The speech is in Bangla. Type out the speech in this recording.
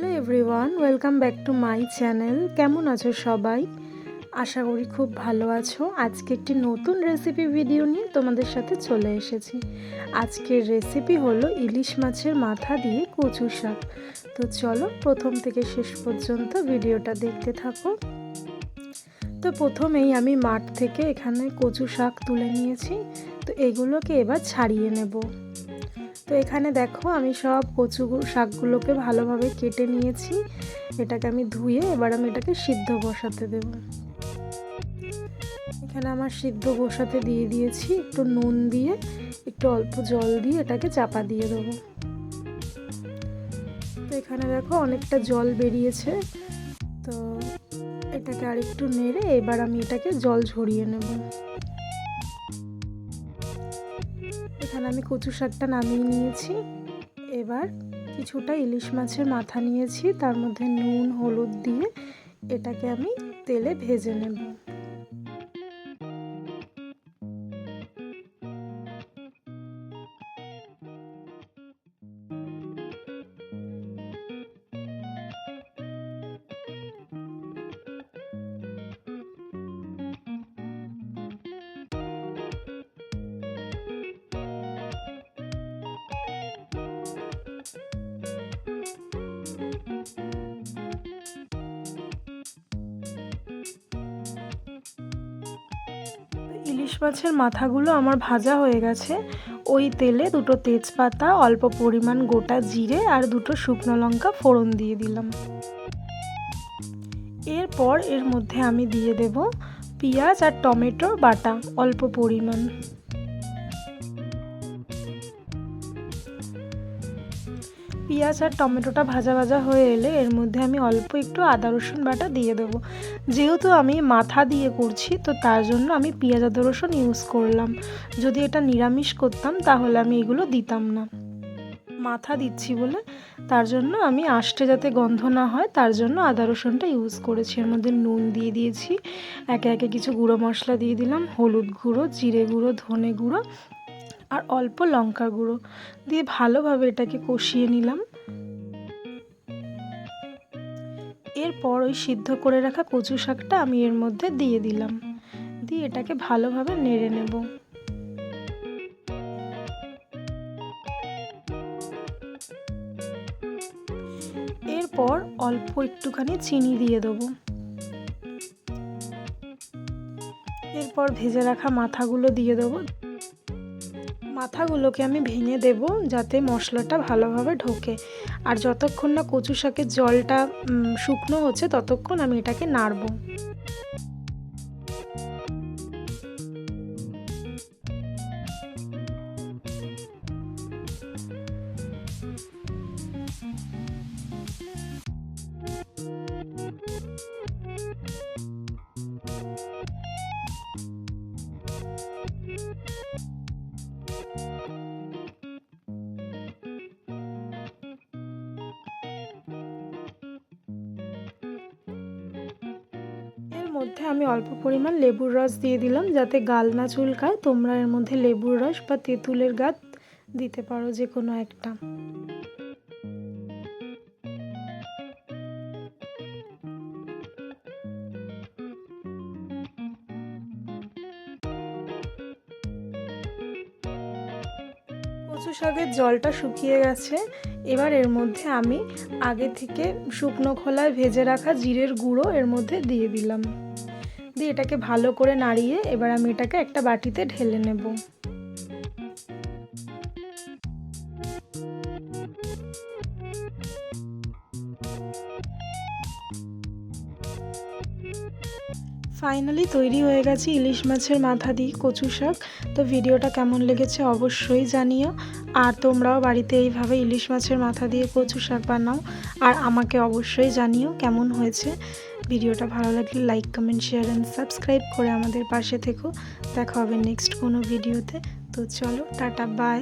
Hello everyone, welcome back to my channel. কেমন আছো সবাই? আশা করি খুব ভালো আছো। আজকে একটি নতুন রেসিপি ভিডিও নিয়ে তোমাদের সাথে চলে এসেছি। আজকের রেসিপি হলো ইলিশ মাছের মাথা দিয়ে কচু শাক। তো চলো প্রথম থেকে শেষ পর্যন্ত ভিডিওটা দেখতে থাকো। তো প্রথমেই আমি মাঠ থেকে এখানে কচু শাক তুলে নিয়েছি। তো এগুলোকে এবার ছাড়িয়ে নেব। তো এখানে দেখো আমি সব কচু শাকগুলোকে ভালোভাবে কেটে নিয়েছি। এটাকে আমি ধুয়ে এবার আমি এটাকে সিদ্ধ বসাতে দেব। এখানে আমার সিদ্ধ বসাতে দিয়ে দিয়েছি একটু নুন দিয়ে, একটু অল্প জল দিয়ে এটাকে চাপা দিয়ে দেবো। তো এখানে দেখো অনেকটা জল বেরিয়েছে। তো এটাকে আরেকটু নেড়ে এবার আমি এটাকে জল ঝরিয়ে নেব। এখানে আমি কচু শাকটা নামিয়ে নিয়েছি। এবার কিছুটা ইলিশ মাছের মাথা নিয়েছি, তার মধ্যে নুন, হলুদ দিয়ে এটাকে আমি তেলে ভেজে নেব। ইলিশ মাছের মাথাগুলো আমার ভাজা হয়ে গেছে। ওই তেলে দুটো তেজপাতা, অল্প পরিমাণ গোটা জিরে আর দুটো শুকনো লঙ্কা ফোড়ন দিয়ে দিলাম। এরপর এর মধ্যে আমি দিয়ে দেব পেঁয়াজ আর টমেটো বাটা, অল্প পরিমাণ। পেঁয়াজ আর টমেটোটা ভাজা ভাজা হয়ে এলে এর মধ্যে আমি অল্প একটু আদা, রসুন বাটা দিয়ে দেবো। যেহেতু আমি মাথা দিয়ে করছি, তো তার জন্য আমি পেঁয়াজ, আদা, রসুন ইউজ করলাম। যদি এটা নিরামিষ করতাম, তাহলে আমি এগুলো দিতাম না। মাথা দিচ্ছি বলে, তার জন্য আমি আষ্টে যাতে গন্ধ না হয়, তার জন্য আদা, রসুনটা ইউজ করেছি। এর মধ্যে নুন দিয়ে দিয়েছি, একে একে কিছু গুঁড়ো মশলা দিয়ে দিলাম, হলুদ গুঁড়ো, জিরে গুঁড়ো, ধনে গুঁড়ো আর অল্প লঙ্কা গুঁড়ো দিয়ে ভালোভাবে এটাকে কষিয়ে নিলাম। এরপর ওই সিদ্ধ করে রাখা কচু শাকটা আমি এর মধ্যে দিয়ে দিলাম। দিয়ে এটাকে ভালোভাবে নেড়ে নেব। এরপর অল্প একটুখানি চিনি দিয়ে দেবো। এরপর ভেজে রাখা মাথাগুলো দিয়ে দেবো। মাথাগুলোকে আমি ভেঙে দেব যাতে মশলাটা ভালোভাবে ঢোকে। আর যতক্ষণ না কচু শাকের জলটা শুকনো হচ্ছে ততক্ষণ আমি এটাকে নাড়বো। মধ্যে আমি অল্প পরিমাণ লেবুর রস দিয়ে দিলাম যাতে গাল না চুলকায়। তোমরা এর মধ্যে লেবুর রস বা তেঁতুলের গাছ দিতে পারো যে কোনো একটা। কচু শাকের জলটা শুকিয়ে গেছে। এবার এর মধ্যে আমি আগে থেকে শুকনো খোলায় ভেজে রাখা জিরের গুঁড়ো এর মধ্যে দিয়ে দিলাম। দিয়ে এটাকে ভালো করে নাড়িয়ে এবার আমি এটাকে একটা বাটিতে ঢেলে নেব। ফাইনালি তৈরি হয়ে গেছে ইলিশ মাছের মাথা দিয়ে কচু শাক। তো ভিডিওটা কেমন লেগেছে অবশ্যই জানিও। আর তোমরাও বাড়িতে এইভাবে ইলিশ মাছের মাথা দিয়ে কচু শাক বানাও। আর আমাকে অবশ্যই জানিও কেমন হয়েছে। ভিডিওটা ভালো লাগলে like comment share and subscribe করে আমাদের পাশে থেকো। দেখা হবে নেক্সট কোনো ভিডিওতে। তো চলো, টাটা বাই